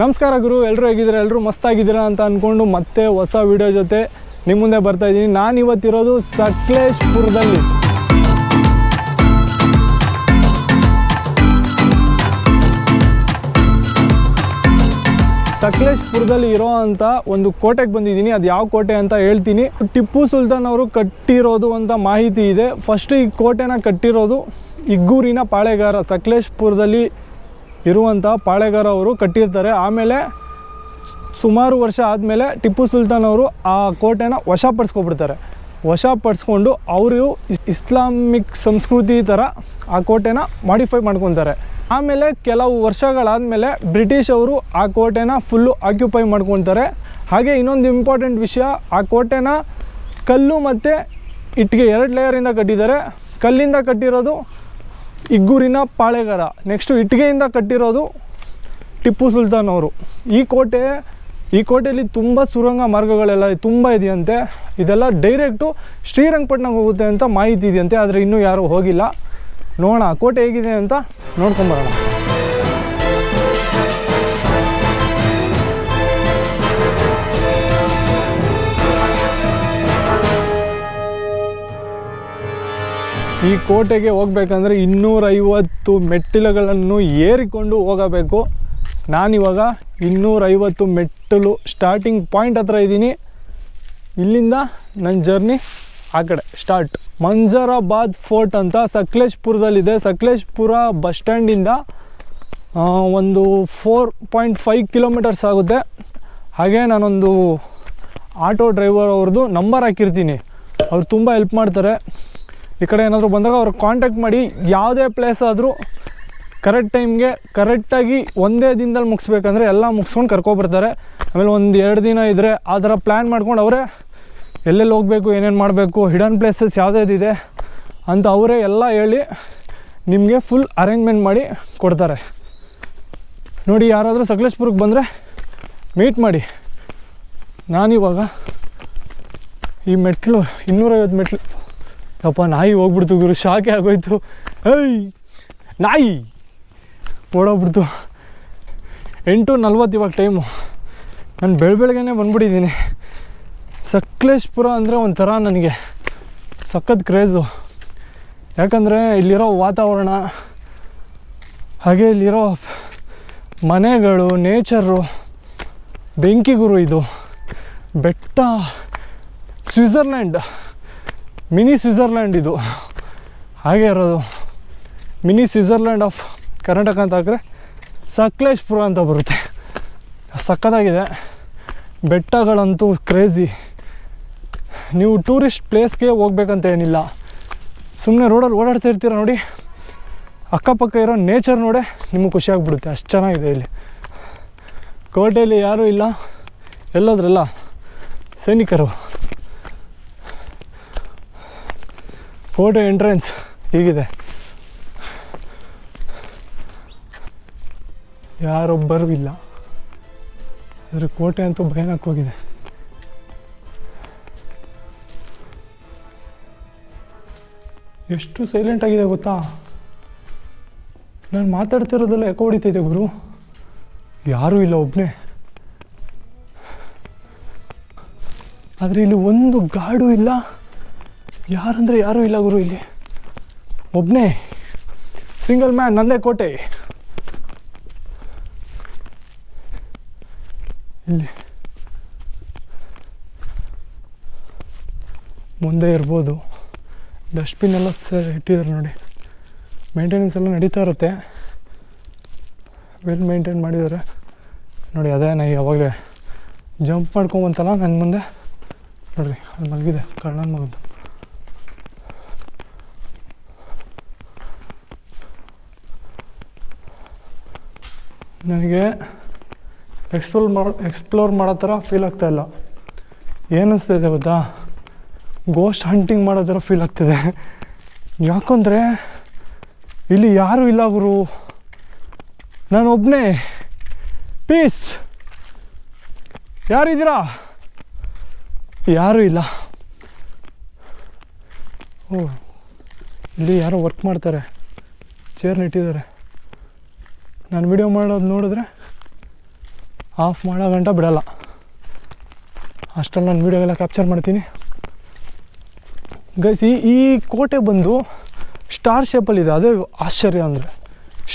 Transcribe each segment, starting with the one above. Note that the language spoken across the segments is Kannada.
ನಮಸ್ಕಾರ ಗುರು ಎಲ್ಲರೂ ಹೇಗಿದ್ದೀರಾ? ಎಲ್ಲರೂ ಮಸ್ತಾಗಿದ್ದೀರಾ ಅಂತ ಅಂದ್ಕೊಂಡು ಮತ್ತೆ ಹೊಸ ವಿಡಿಯೋ ಜೊತೆ ನಿಮ್ಮ ಮುಂದೆ ಬರ್ತಾ ಇದ್ದೀನಿ. ನಾನು ಇವತ್ತಿರೋದು ಸಕಲೇಶ್ಪುರದಲ್ಲಿ. ಸಕಲೇಶ್ಪುರದಲ್ಲಿ ಇರೋ ಅಂತ ಒಂದು ಕೋಟೆಗೆ ಬಂದಿದ್ದೀನಿ. ಅದು ಯಾವ ಕೋಟೆ ಅಂತ ಹೇಳ್ತೀನಿ. ಟಿಪ್ಪು ಸುಲ್ತಾನ್ ಅವರು ಕಟ್ಟಿರೋದು ಅಂತ ಮಾಹಿತಿ ಇದೆ. ಫಸ್ಟ್ ಈ ಕೋಟೆನ ಕಟ್ಟಿರೋದು ಇಗ್ಗೂರಿನ ಪಾಳೆಗಾರ ಸಕಲೇಶ್ಪುರದಲ್ಲಿ ಇರುವಂಥ ಪಾಳೆಗಾರ ಅವರು ಕಟ್ಟಿರ್ತಾರೆ. ಆಮೇಲೆ ಸುಮಾರು ವರ್ಷ ಆದಮೇಲೆ ಟಿಪ್ಪು ಸುಲ್ತಾನ್ ಅವರು ಆ ಕೋಟೆನ ವಶಪಡಿಸ್ಕೊಬಿಡ್ತಾರೆ ವಶಪಡಿಸ್ಕೊಂಡು ಅವರು ಇಸ್- ಇಸ್ಲಾಮಿಕ್ ಸಂಸ್ಕೃತಿ ಥರ ಆ ಕೋಟೆನ ಮಾಡಿಫೈ ಮಾಡ್ಕೊತಾರೆ. ಆಮೇಲೆ ಕೆಲವು ವರ್ಷಗಳಾದಮೇಲೆ ಬ್ರಿಟಿಷ್ ಅವರು ಆ ಕೋಟೆನ ಫುಲ್ಲು ಆಕ್ಯುಪೈ ಮಾಡ್ಕೊತಾರೆ. ಹಾಗೆ ಇನ್ನೊಂದು ಇಂಪಾರ್ಟೆಂಟ್ ವಿಷಯ, ಆ ಕೋಟೆನ ಕಲ್ಲು ಮತ್ತು ಇಟ್ಟಿಗೆ ಎರಡು ಲೇಯರಿಂದ ಕಟ್ಟಿದ್ದಾರೆ. ಕಲ್ಲಿಂದ ಕಟ್ಟಿರೋದು ಇಗ್ಗೂರಿನ ಪಾಳೆಗಾರ ನೆಕ್ಸ್ಟು ಇಟ್ಟಿಗೆಯಿಂದ ಕಟ್ಟಿರೋದು ಟಿಪ್ಪು ಸುಲ್ತಾನ್ ಅವರು. ಈ ಕೋಟೆ, ಈ ಕೋಟೆಯಲ್ಲಿ ತುಂಬ ಸುರಂಗ ಮಾರ್ಗಗಳೆಲ್ಲ ತುಂಬ ಇದೆಯಂತೆ. ಇದೆಲ್ಲ ಡೈರೆಕ್ಟು ಶ್ರೀರಂಗಪಟ್ಟಣಕ್ಕೆ ಹೋಗುತ್ತೆ ಅಂತ ಮಾಹಿತಿ ಇದೆಯಂತೆ, ಆದರೆ ಇನ್ನೂ ಯಾರೂ ಹೋಗಿಲ್ಲ. ನೋಡೋಣ ಕೋಟೆ ಹೇಗಿದೆ ಅಂತ ನೋಡ್ಕೊಂಬರೋಣ ಈ ಕೋಟೆಗೆ ಹೋಗ್ಬೇಕಂದ್ರೆ ಇನ್ನೂರೈವತ್ತು ಮೆಟ್ಟಿಲುಗಳನ್ನು ಏರಿಕೊಂಡು ಹೋಗಬೇಕು. ನಾನಿವಾಗ ಇನ್ನೂರೈವತ್ತು ಮೆಟ್ಟಿಲು ಸ್ಟಾರ್ಟಿಂಗ್ ಪಾಯಿಂಟ್ ಹತ್ರ ಇದ್ದೀನಿ. ಇಲ್ಲಿಂದ ನನ್ನ ಜರ್ನಿ ಆ ಕಡೆ ಸ್ಟಾರ್ಟ್ ಮಂಜರಾಬಾದ್ ಫೋರ್ಟ್ ಅಂತ ಸಕಲೇಶ್ಪುರದಲ್ಲಿದೆ. ಸಕಲೇಶ್ಪುರ ಬಸ್ ಸ್ಟ್ಯಾಂಡಿಂದ ಒಂದು ಫೋರ್ ಪಾಯಿಂಟ್ ಫೈವ್ ಕಿಲೋಮೀಟರ್ಸ್ ಆಗುತ್ತೆ. ಹಾಗೆ ನಾನೊಂದು ಆಟೋ ಡ್ರೈವರ್ ಅವ್ರದ್ದು ನಂಬರ್ ಹಾಕಿರ್ತೀನಿ. ಅವ್ರು ತುಂಬ ಹೆಲ್ಪ್ ಮಾಡ್ತಾರೆ. ಈ ಕಡೆ ಏನಾದರೂ ಬಂದಾಗ ಅವ್ರಿಗೆ ಕಾಂಟ್ಯಾಕ್ಟ್ ಮಾಡಿ ಯಾವುದೇ ಪ್ಲೇಸ್ ಆದರೂ ಕರೆಕ್ಟ್ ಟೈಮ್ಗೆ ಕರೆಕ್ಟಾಗಿ ಒಂದೇ ದಿನದಲ್ಲಿ ಮುಗಿಸ್ಬೇಕಂದ್ರೆ ಎಲ್ಲ ಮುಗಿಸ್ಕೊಂಡು ಕರ್ಕೊಬರ್ತಾರೆ. ಆಮೇಲೆ ಒಂದು ಎರಡು ದಿನ ಇದ್ದರೆ ಆ ಥರ ಪ್ಲ್ಯಾನ್ ಮಾಡ್ಕೊಂಡು ಅವರೇ ಎಲ್ಲೆಲ್ಲಿ ಹೋಗಬೇಕು, ಏನೇನು ಮಾಡಬೇಕು ಹಿಡನ್ ಪ್ಲೇಸಸ್ ಯಾವುದ್ಯಾವ್ದಿದೆ ಅಂತ ಅವರೇ ಎಲ್ಲ ಹೇಳಿ ನಿಮಗೆ ಫುಲ್ ಅರೇಂಜ್ಮೆಂಟ್ ಮಾಡಿ ಕೊಡ್ತಾರೆ. ನೋಡಿ, ಯಾರಾದರೂ ಸಕಲೇಶ್ಪುರಕ್ಕೆ ಬಂದರೆ ಮೀಟ್ ಮಾಡಿ. ನಾನಿವಾಗ ಈ ಮೆಟ್ಲು, ಇನ್ನೂರೈವತ್ತು ಮೆಟ್ಲು ಯಪ್ಪ, ನಾಯಿ ಹೋಗ್ಬಿಡ್ತು ಗುರು ಶಾಕೆ ಆಗೋಯ್ತು. ಐ ನಾಯಿ. ಓಡೋಗ್ಬಿಡ್ತು. ಎಂಟು ನಲ್ವತ್ತು ಇವಾಗ ಟೈಮು. ನಾನು ಬೆಳ ಬೆಳಗ್ಗೆನೇ ಬಂದ್ಬಿಟ್ಟಿದ್ದೀನಿ. ಸಕಲೇಶ್ಪುರ ಅಂದರೆ ಒಂಥರ ನನಗೆ ಸಖತ್ ಕ್ರೇಜು. ಯಾಕಂದರೆ ಇಲ್ಲಿರೋ ವಾತಾವರಣ, ಹಾಗೆ ಇಲ್ಲಿರೋ ಮನೆಗಳು, ನೇಚರು, ಬೆಂಕಿ ಗುರು ಇದು. ಬೆಟ್ಟ ಸ್ವಿಝರ್ಲ್ಯಾಂಡ್ ಮಿನಿ ಸ್ವಿಝರ್ಲ್ಯಾಂಡ್ ಇದು. ಹಾಗೆ ಇರೋದು. ಮಿನಿ ಸ್ವಿಝರ್ಲ್ಯಾಂಡ್ ಆಫ್ ಕರ್ನಾಟಕ ಅಂತ ಹಾಕಿದ್ರೆ ಸಕಲೇಶ್ಪುರ ಅಂತ ಬರುತ್ತೆ. ಸಕ್ಕತ್ತಾಗಿದೆ. ಬೆಟ್ಟಗಳಂತೂ ಕ್ರೇಜಿ ನೀವು ಟೂರಿಸ್ಟ್ ಪ್ಲೇಸ್ಗೆ ಹೋಗ್ಬೇಕಂತ ಏನಿಲ್ಲ. ಸುಮ್ಮನೆ ರೋಡಲ್ಲಿ ಓಡಾಡ್ತಾ ಇರ್ತೀರ ನೋಡಿ. ಅಕ್ಕಪಕ್ಕ ಇರೋ ನೇಚರ್ ನೋಡೇ ನಿಮಗೆ ಖುಷಿಯಾಗ್ಬಿಡುತ್ತೆ ಅಷ್ಟು ಚೆನ್ನಾಗಿದೆ ಇಲ್ಲಿ. ಕೋಟೆಯಲ್ಲಿ ಯಾರೂ ಇಲ್ಲ. ಎಲ್ಲೋದ್ರಲ್ಲ ಸೈನಿಕರು. ಕೋಟೆ ಎಂಟ್ರೆನ್ಸ್ ಹೀಗಿದೆ. ಯಾರೊಬ್ಬರೂ ಇಲ್ಲ. ಆದರೆ ಕೋಟೆ ಅಂತೂ ಹೋಗಿದೆ. ಎಷ್ಟು ಸೈಲೆಂಟ್ ಆಗಿದೆ ಗೊತ್ತಾ? ನಾನು ಮಾತಾಡ್ತಿರೋದೆಲ್ಲ ಯಾಕೋ ಹೊಡಿತೈತೆ ಗುರು. ಯಾರೂ ಇಲ್ಲ ಒಬ್ಬನೇ ಆದರೆ ಇಲ್ಲಿ ಒಂದು ಗಾಡು ಇಲ್ಲ. ಯಾರಂದರೆ ಯಾರೂ ಇಲ್ಲ ಗುರು ಇಲ್ಲಿ. ಒಬ್ಬನೇ ಸಿಂಗಲ್ ಮ್ಯಾನ್ ನಂದೇ ಕೋಟೆ. ಇಲ್ಲಿ. ಮುಂದೆ ಇರ್ಬೋದು. ಡಸ್ಟ್ಬಿನ್ ಎಲ್ಲ ಇಟ್ಟಿದ್ದಾರೆ ನೋಡಿ. ಮೇಂಟೆನೆನ್ಸ್ ಎಲ್ಲ ನಡೀತಾ ಇರುತ್ತೆ. ವೆಲ್ ಮೇಂಟೈನ್ ಮಾಡಿದ್ದಾರೆ. ನೋಡಿ, ಅದೇ ನಾ ಯಾವಾಗಲೇ ಜಂಪ್ ಮಾಡ್ಕೊಂಬಂತಲ್ಲ ನನ್ನ ಮುಂದೆ. ನೋಡಿರಿ ಅಲ್ಲಿ ಮಲಗಿದೆ. ಕಳ್ಳನ ಮಗದ್ದು ನನಗೆ ಎಕ್ಸ್ಪ್ಲೋರ್ ಮಾಡೋ ಎಕ್ಸ್ಪ್ಲೋರ್ ಮಾಡೋ ಥರ ಫೀಲ್ ಆಗ್ತಾ ಇಲ್ಲ. ಏನಿಸ್ತಿದೆ ಗೊತ್ತಾ? ಗೋಸ್ಟ್ ಹಂಟಿಂಗ್ ಮಾಡೋ ಥರ ಫೀಲ್ ಆಗ್ತಿದೆ. ಯಾಕಂದರೆ ಇಲ್ಲಿ ಯಾರೂ ಇಲ್ಲ ಗುರು. ನಾನು ಒಬ್ಬನೇ ಪೀಸ್ ಯಾರಿದ್ದೀರಾ? ಯಾರೂ ಇಲ್ಲ. ಓ, ಇಲ್ಲಿ ಯಾರೋ ವರ್ಕ್ ಮಾಡ್ತಾರೆ. ಚೇರ್ನ ಇಟ್ಟಿದ್ದಾರೆ ನಾನು ವಿಡಿಯೋ ಮಾಡೋದು ನೋಡಿದ್ರೆ ಆಫ್ ಮಾಡೋ ಗಂಟ ಬಿಡೋಲ್ಲ. ಅಷ್ಟರಲ್ಲಿ ನಾನು ವೀಡಿಯೋಗೆಲ್ಲ ಕ್ಯಾಪ್ಚರ್ ಮಾಡ್ತೀನಿ. ಗೈಸ್ ಈ ಈ ಕೋಟೆ ಬಂದು ಸ್ಟಾರ್ ಶೇಪಲ್ಲಿದೆ ಅದೇ ಆಶ್ಚರ್ಯ ಅಂದರೆ.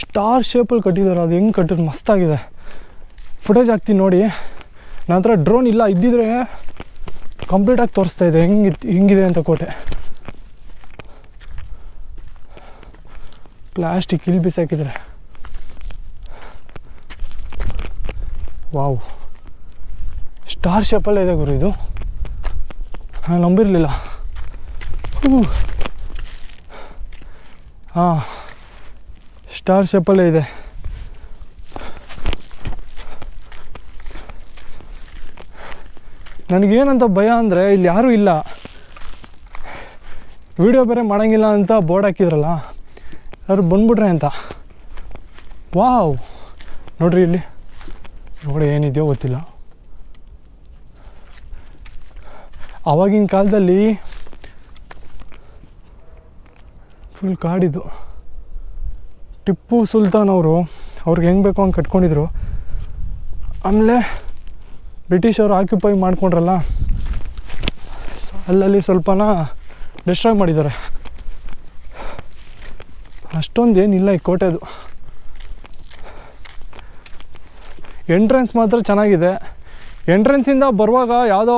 ಸ್ಟಾರ್ ಶೇಪಲ್ಲಿ ಕಟ್ಟಿದ್ದಾರೆ ಅದು ಹೆಂಗೆ ಕಟ್ಟಿದ್ರು? ಮಸ್ತಾಗಿದೆ ಫುಟೇಜ್ ಹಾಕ್ತೀನಿ ನೋಡಿ. ನಂತರ ಡ್ರೋನ್ ಇಲ್ಲ. ಇದ್ದಿದ್ರೆ ಕಂಪ್ಲೀಟಾಗಿ ತೋರಿಸ್ತಾ ಇದೆ. ಹೆಂಗೆ ಹೆಂಗಿದೆ ಅಂತ ಕೋಟೆ. ಪ್ಲಾಸ್ಟಿಕ್ ಇಲ್ಲಿ ಬಿಸಾಕಿದ್ದಾರೆ ವಾವ್. ಸ್ಟಾರ್ ಶೇಪಲ್ಲೇ ಇದೆ ಗುರು ಇದು. ನಾನು ನಂಬಿರಲಿಲ್ಲ. ಹಾಂ. ಸ್ಟಾರ್ ಶೇಪಲ್ಲೇ ಇದೆ. ನನಗೇನಂತ ಭಯ ಅಂದರೆ ಇಲ್ಲಿ ಯಾರೂ ಇಲ್ಲ. ವಿಡಿಯೋ ಬೇರೆ ಮಾಡೋಂಗಿಲ್ಲ ಅಂತ ಬೋರ್ಡ್ ಹಾಕಿದ್ರಲ್ಲ ಯಾರು ಬಂದ್ಬಿಟ್ರೆ ಅಂತ. ವಾವ್. ನೋಡ್ರಿ ಇಲ್ಲಿ. ಒಳಗಡೆ ಏನಿದೆಯೋ ಗೊತ್ತಿಲ್ಲ. ಆವಾಗಿನ ಕಾಲದಲ್ಲಿ ಫುಲ್ ಕಾಡಿದು ಟಿಪ್ಪು ಸುಲ್ತಾನ್ ಅವರು ಅವ್ರಿಗೆ ಹೆಂಗೆ ಬೇಕೋ ಹಂಗೆ ಕಟ್ಕೊಂಡಿದ್ರು. ಆಮೇಲೆ ಬ್ರಿಟಿಷರು ಆಕ್ಯುಪೈ ಮಾಡ್ಕೊಂಡ್ರಲ್ಲ ಅಲ್ಲಲ್ಲಿ ಸ್ವಲ್ಪನ ಡಿಸ್ಟ್ರಾಯ್ ಮಾಡಿದ್ದಾರೆ. ಅಷ್ಟೊಂದು ಏನಿಲ್ಲ ಈ ಕೋಟೆದು. ಎಂಟ್ರೆನ್ಸ್ ಮಾತ್ರ ಚೆನ್ನಾಗಿದೆ. ಎಂಟ್ರೆನ್ಸಿಂದ ಬರುವಾಗ ಯಾವುದೋ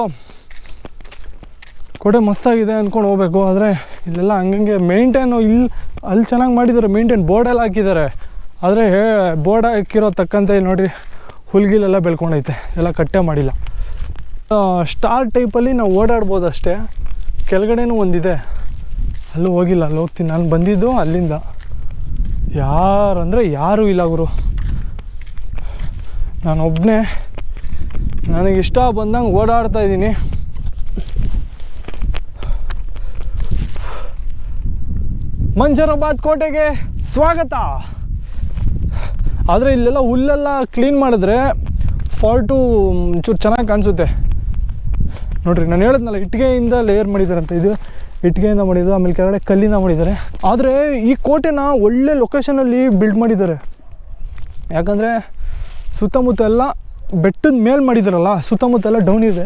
ಕೊಡೆ ಮಸ್ತಾಗಿದೆ ಅಂದ್ಕೊಂಡು ಹೋಗ್ಬೇಕು. ಆದರೆ ಇಲ್ಲೆಲ್ಲ ಹಂಗಂಗೆ ಮೇಂಟೈನು ಇಲ್ಲಿ ಅಲ್ಲಿ ಚೆನ್ನಾಗಿ ಮಾಡಿದ್ದಾರೆ. ಮೇಂಟೈನ್ ಬೋರ್ಡೆಲ್ಲ ಹಾಕಿದ್ದಾರೆ. ಆದರೆ ಹೇ ಬೋರ್ಡ್ ಹಾಕಿರೋ ತಕ್ಕಂತೆ ಇಲ್ಲಿ ನೋಡಿರಿ, ಹುಲ್ಗಿಲೆಲ್ಲ ಬೆಳ್ಕೊಂಡೈತೆ. ಎಲ್ಲ ಕಟ್ಟೆ ಮಾಡಿಲ್ಲ. ಸ್ಟಾರ್ ಟೈಪಲ್ಲಿ ನಾವು ಓಡಾಡ್ಬೋದು ಅಷ್ಟೇ. ಕೆಳಗಡೆನೂ ಒಂದಿದೆ. ಅಲ್ಲೂ ಹೋಗಿಲ್ಲ, ಅಲ್ಲಿ ಹೋಗ್ತೀನಿ. ನಾನು ಬಂದಿದ್ದು ಅಲ್ಲಿಂದ. ಯಾರಂದರೆ ಯಾರೂ ಇಲ್ಲ ಗುರು. ನಾನು ಒಬ್ಬನೇ ನನಗೆ ಇಷ್ಟ ಬಂದಂಗೆ ಓಡಾಡ್ತಾ ಇದ್ದೀನಿ. ಮಂಜರಾಬಾದ್ ಕೋಟೆಗೆ ಸ್ವಾಗತ. ಆದರೆ ಇಲ್ಲೆಲ್ಲ ಹುಲ್ಲೆಲ್ಲ ಕ್ಲೀನ್ ಮಾಡಿದ್ರೆ ಫಾಲ್ಟು ಚೂರು ಚೆನ್ನಾಗಿ ಕಾಣಿಸುತ್ತೆ. ನೋಡ್ರಿ, ನಾನು ಹೇಳಿದ್ನಲ್ಲ ಇಟ್ಟಿಗೆಯಿಂದ ಲೇಯರ್ ಮಾಡಿದಾರಂತ. ಇದು ಇಟ್ಟಿಗೆಯಿಂದ ಮಾಡಿದ್ದು, ಆಮೇಲೆ ಕೆಳಗಡೆ ಕಲ್ಲಿಂದ ಮಾಡಿದ್ದಾರೆ. ಆದರೆ ಈ ಕೋಟೆನ ಒಳ್ಳೆ ಲೊಕೇಶನಲ್ಲಿ ಬಿಲ್ಡ್ ಮಾಡಿದ್ದಾರೆ. ಯಾಕಂದರೆ ಸುತ್ತಮುತ್ತ ಎಲ್ಲ ಬೆಟ್ಟದ ಮೇಲೆ ಮಾಡಿದಾರಲ್ಲ ಸುತ್ತಮುತ್ತ ಎಲ್ಲ ಡೌನ್ ಇದೆ.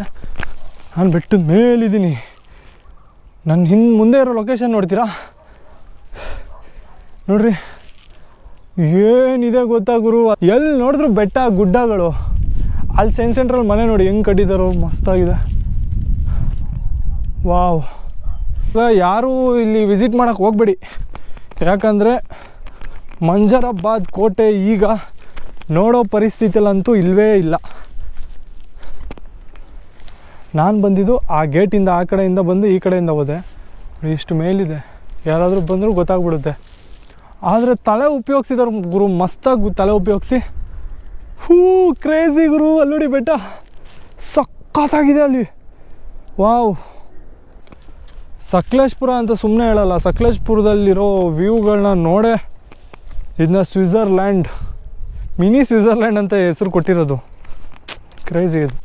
ನಾನು ಬೆಟ್ಟದ ಮೇಲಿದ್ದೀನಿ ನನ್ನ ಹಿಂದೆ ಮುಂದೆ ಇರೋ ಲೊಕೇಶನ್ ನೋಡ್ತೀರಾ? ನೋಡ್ರಿ. ಏನಿದೆ ಗೊತ್ತಾ ಗುರು? ಎಲ್ಲಿ ನೋಡಿದ್ರು ಬೆಟ್ಟ, ಗುಡ್ಡಗಳು? ಅಲ್ಲಿ ಸೈನ್ಸ್ ಸೆಂಟ್ರಲ್ಲಿ ಮನೆ ನೋಡಿ ಹೆಂಗೆ ಕಟ್ಟಿದಾರೋ, ಮಸ್ತಾಗಿದೆ. ವಾವ್. ಯಾರೂ ಇಲ್ಲಿ ವಿಸಿಟ್ ಮಾಡೋಕ್ಕೆ ಹೋಗ್ಬೇಡಿ. ಯಾಕಂದರೆ ಮಂಜರಾಬಾದ್ ಕೋಟೆ ಈಗ ನೋಡೋ ಪರಿಸ್ಥಿತಿಲಂತೂ ಇಲ್ಲವೇ ಇಲ್ಲ. ನಾನು ಬಂದಿದ್ದು ಆ ಗೇಟಿಂದ ಆ ಕಡೆಯಿಂದ ಬಂದು ಈ ಕಡೆಯಿಂದ ಹೋದೆ. ಇಷ್ಟು ಮೇಲಿದೆ. ಯಾರಾದರೂ ಬಂದರೂ ಗೊತ್ತಾಗ್ಬಿಡುತ್ತೆ. ಆದರೆ ತಲೆ ಉಪಯೋಗಿಸಿದವ್ರು ಗುರು ಮಸ್ತಾಗಿ ತಲೆ ಉಪಯೋಗಿಸಿ. ಹೂ, ಕ್ರೇಜಿ ಗುರು, ಅಲ್ಲೋಡಿ ಬೆಟ್ಟ. ಸಖತ್ತಾಗಿದೆ ಅಲ್ಲಿ. ವಾವ್. ಸಕಲೇಶ್ಪುರ ಅಂತ ಸುಮ್ಮನೆ ಹೇಳಲ್ಲ, ಸಕಲೇಶ್ಪುರದಲ್ಲಿರೋ ವ್ಯೂಗಳನ್ನ ನೋಡೇ ಇದನ್ನ ಸ್ವಿಝರ್ಲ್ಯಾಂಡ್ ಮಿನಿ ಸ್ವಿಝರ್ಲ್ಯಾಂಡ್ ಅಂತ ಹೆಸರು ಕೊಟ್ಟಿರೋದು. ಕ್ರೇಜಿ ಇದು.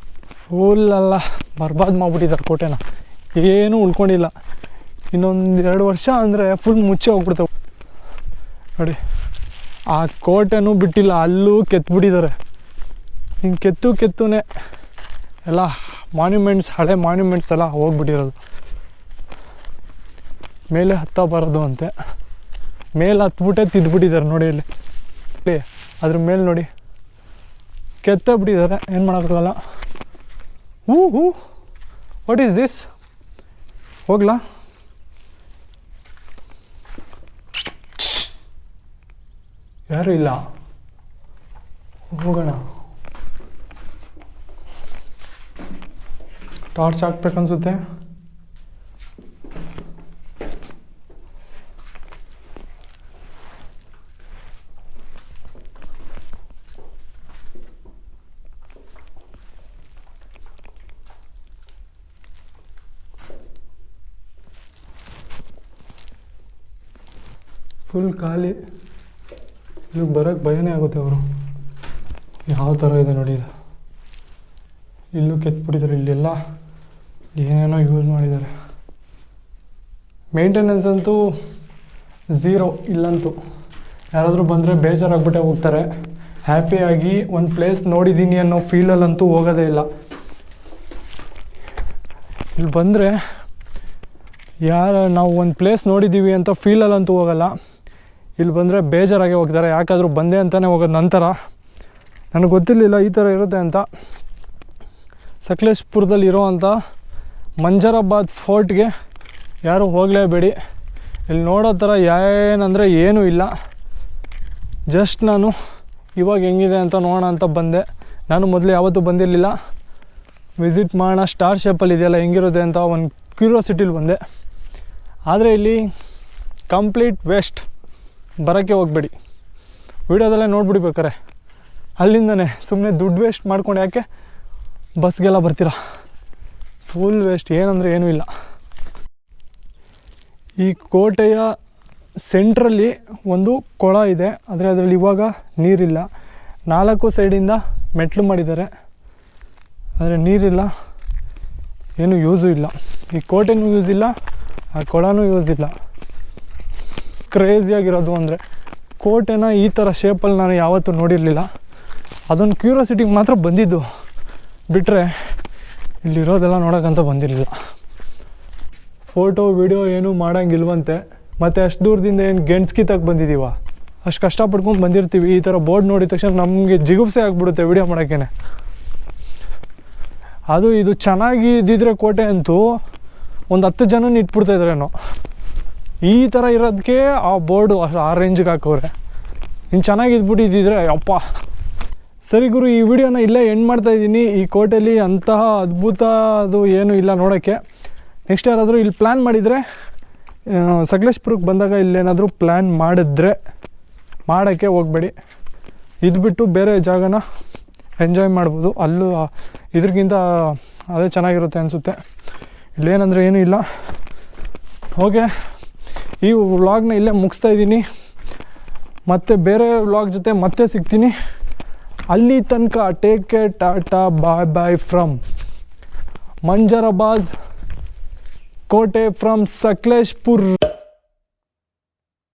ಫುಲ್ ಅಲ್ಲ. ಬರ್ಬಾದ್ ಮಾಡಿಬಿಟ್ಟಿದ್ದಾರೆ ಕೋಟೆನ. ಏನೂ ಉಳ್ಕೊಂಡಿಲ್ಲ. ಇನ್ನೊಂದು ಎರಡು ವರ್ಷ ಅಂದರೆ ಫುಲ್ ಮುಚ್ಚಿ ಹೋಗ್ಬಿಡ್ತಾವೆ. ನೋಡಿ, ಆ ಕೋಟೆನೂ ಬಿಟ್ಟಿಲ್ಲ, ಅಲ್ಲೂ ಕೆತ್ಬಿಟ್ಟಿದ್ದಾರೆ ಹಿಂಗೆ ಕೆತ್ತು ಕೆತ್ತುನೇ ಎಲ್ಲ ಮಾನ್ಯುಮೆಂಟ್ಸ್ ಹಳೆ ಮಾನ್ಯುಮೆಂಟ್ಸ್ ಎಲ್ಲ ಹೋಗ್ಬಿಟ್ಟಿರೋದು. ಮೇಲೆ ಹತ್ತ ಬರೋದು ಅಂತೆ. ಮೇಲೆ ಹತ್ಬಿಟ್ಟೆ ತಿದ್ಬಿಟ್ಟಿದ್ದಾರೆ ನೋಡಿ ಇಲ್ಲಿ ಅದ್ರ ಮೇಲೆ ನೋಡಿ. ಕೆತ್ತ ಬಿಟ್ಟಿದ್ದಾರೆ ಏನು ಮಾಡೋಕ್ಕಾಗಲ್ಲ. ಹೂ ಹೂ. ವಾಟ್ ಈಸ್ ದಿಸ್ ಹೋಗ್ಲಾ? ಯಾರು ಇಲ್ಲ. ಹೋಗೋಣ. ಟಾರ್ಚ್ ಹಾಕ್ಬೇಕನ್ಸುತ್ತೆ. ಬರೋಕ್ಕೆ ಭಯನೇ ಆಗುತ್ತೆ ಅವರು. ಯಾವ ಥರ ಇದೆ ನೋಡಿ ಇದು. ಇಲ್ಲೂ ಕೆತ್ಬಿಟ್ಟಿದ್ದಾರೆ ಇಲ್ಲೆಲ್ಲ. ಏನೇನೋ ಯೂಸ್ ಮಾಡಿದ್ದಾರೆ. ಮೇಂಟೆನೆನ್ಸ್ ಅಂತೂ ಝೀರೋ ಇಲ್ಲಂತೂ. ಯಾರಾದರೂ ಬಂದರೆ ಬೇಜಾರಾಗ್ಬಿಟ್ಟೆ ಹೋಗ್ತಾರೆ. ಹ್ಯಾಪಿಯಾಗಿ ಒಂದು ಪ್ಲೇಸ್ ನೋಡಿದ್ದೀನಿ ಅನ್ನೋ ಫೀಲಲ್ಲಂತೂ ಹೋಗೋದೇ ಇಲ್ಲ. ಇಲ್ಲಿ ಬಂದರೆ ಯಾರು ನಾವು ಒಂದು ಪ್ಲೇಸ್ ನೋಡಿದ್ದೀವಿ ಅಂತ ಫೀಲಲ್ಲಂತೂ ಹೋಗಲ್ಲ. ಇಲ್ಲಿ ಬಂದರೆ ಬೇಜಾರಾಗಿ ಹೋಗ್ತಾರೆ. ಯಾಕಾದರೂ ಬಂದೆ ಅಂತಲೇ ಹೋಗೋದು ನಂತರ. ನನಗೆ ಗೊತ್ತಿರಲಿಲ್ಲ ಈ ಥರ ಇರುತ್ತೆ ಅಂತ. ಸಕಲೇಶ್ಪುರದಲ್ಲಿ ಇರೋವಂಥ ಮಂಜರಾಬಾದ್ ಫೋರ್ಟ್ಗೆ ಯಾರೂ ಹೋಗಲೇಬೇಡಿ. ಇಲ್ಲಿ ನೋಡೋ ಥರ ಏನಂದರೆ ಏನೂ ಇಲ್ಲ. ಜಸ್ಟ್ ನಾನು ಇವಾಗ ಹೆಂಗಿದೆ ಅಂತ ನೋಡೋಣ ಅಂತ ಬಂದೆ. ನಾನು ಮೊದಲು ಯಾವತ್ತೂ ಬಂದಿರಲಿಲ್ಲ. ವಿಸಿಟ್ ಮಾಡೋಣ. ಸ್ಟಾರ್ ಶೇಪಲ್ಲಿ ಇದೆಯಲ್ಲ, ಹೆಂಗಿರುತ್ತೆ ಅಂತ ಒಂದು ಕ್ಯೂರಿಯಾಸಿಟಿಲಿ ಬಂದೆ. ಆದರೆ ಇಲ್ಲಿ ಕಂಪ್ಲೀಟ್ ವೇಸ್ಟ್. ಬರೋಕ್ಕೆ ಹೋಗಬೇಡಿ. ವೀಡಿಯೋದಲ್ಲೇ ನೋಡ್ಬಿಡ್ಬೇಕಾರೆ ಅಲ್ಲಿಂದನೇ ಸುಮ್ಮನೆ ದುಡ್ಡು ವೇಸ್ಟ್ ಮಾಡ್ಕೊಂಡು ಯಾಕೆ ಬಸ್ಗೆಲ್ಲ ಬರ್ತೀರಾ? ಫುಲ್ ವೇಸ್ಟ್ ಏನಂದರೆ ಏನೂ ಇಲ್ಲ. ಈ ಕೋಟೆಯ ಸೆಂಟ್ರಲ್ಲಿ ಒಂದು ಕೊಳ ಇದೆ. ಆದರೆ ಅದರಲ್ಲಿ ಇವಾಗ ನೀರಿಲ್ಲ. ನಾಲ್ಕು ಸೈಡಿಂದ ಮೆಟ್ಲು ಮಾಡಿದ್ದಾರೆ. ಆದರೆ ನೀರಿಲ್ಲ. ಏನು ಯೂಸು ಇಲ್ಲ. ಈ ಕೋಟೆನೂ ಯೂಸ್ ಇಲ್ಲ, ಆ ಕೊಳನೂ ಯೂಸ್ ಇಲ್ಲ. ಕ್ರೇಜಿಯಾಗಿರೋದು ಅಂದರೆ ಕೋಟೆನ ಈ ಥರ ಶೇಪಲ್ಲಿ ನಾನು ಯಾವತ್ತೂ ನೋಡಿರಲಿಲ್ಲ. ಅದೊಂದು ಕ್ಯೂರಿಯಾಸಿಟಿಗೆ ಮಾತ್ರ ಬಂದಿದ್ದು. ಬಿಟ್ಟರೆ ಇಲ್ಲಿರೋದೆಲ್ಲ ನೋಡೋಕ್ಕಂತ ಬಂದಿರಲಿಲ್ಲ. ಫೋಟೋ ವಿಡಿಯೋ ಏನೂ ಮಾಡೋಂಗಿಲ್ವಂತೆ. ಮತ್ತು ಅಷ್ಟು ದೂರದಿಂದ ಏನು ಗೆಣ್ಸ್ಕಿತಕ್ಕೆ ಬಂದಿದ್ದೀವ ಅಷ್ಟು ಕಷ್ಟಪಡ್ಕೊಂಡು ಬಂದಿರ್ತೀವಿ. ಈ ಥರ ಬೋರ್ಡ್ ನೋಡಿದ ತಕ್ಷಣ ನಮಗೆ ಜಿಗುಪ್ಸೆ ಆಗಿಬಿಡುತ್ತೆ ವಿಡಿಯೋ ಮಾಡೋಕ್ಕೇನೆ. ಅದು ಇದು ಚೆನ್ನಾಗಿ ಇದ್ದಿದ್ರೆ ಕೋಟೆ ಅಂತೂ ಒಂದು ಹತ್ತು ಜನನ ಇಟ್ಬಿಡ್ತಾ ಇದ್ರೇನೋ. ಈ ಥರ ಇರೋದಕ್ಕೆ ಆ ಬೋರ್ಡು ಆ ರೇಂಜ್ಗೆ ಹಾಕೋರೆ ಇನ್ನು ಚೆನ್ನಾಗಿದ್ಬಿಟ್ಟು ಇದ್ರೆ ಅಪ್ಪ ಸರಿ ಗುರು, ಈ ವಿಡಿಯೋನ ಇಲ್ಲೇ ಎಂಡ್ ಮಾಡ್ತಾ ಇದ್ದೀನಿ. ಈ ಕೋಟೆಯಲ್ಲಿ ಅಂತಹ ಅದ್ಭುತ ಅದು ಏನೂ ಇಲ್ಲ ನೋಡೋಕ್ಕೆ ನೆಕ್ಸ್ಟ್ ಯಾರಾದರೂ ಇಲ್ಲಿ ಪ್ಲ್ಯಾನ್ ಮಾಡಿದರೆ ಸಕಲೇಶ್ಪುರಕ್ಕೆ ಬಂದಾಗ ಇಲ್ಲೇನಾದರೂ ಪ್ಲ್ಯಾನ್ ಮಾಡಿದ್ರೆ ಮಾಡೋಕ್ಕೆ ಹೋಗಬೇಡಿ. ಇದ್ಬಿಟ್ಟು ಬೇರೆ ಜಾಗನ ಎಂಜಾಯ್ ಮಾಡ್ಬೋದು. ಅಲ್ಲೂ ಇದ್ರಕ್ಕಿಂತ ಇದ್ರಿಗಿಂತ ಅದೇ ಚೆನ್ನಾಗಿರುತ್ತೆ ಅನಿಸುತ್ತೆ. ಇಲ್ಲೇನಂದರೆ ಏನೂ ಇಲ್ಲ. ಓಕೆ ಈ ವ್ಲಾಗ್ನ ಇಲ್ಲೇ ಮುಗಿಸ್ತಾ ಇದ್ದೀನಿ. ಮತ್ತು ಬೇರೆ ವ್ಲಾಗ್ ಜೊತೆ ಮತ್ತೆ ಸಿಗ್ತೀನಿ. ಅಲ್ಲಿ ತನಕ take care tata bye bye from Manjarabad, ಕೋಟೆ ಫ್ರಮ್ ಸಕಲೇಶ್ಪುರ್.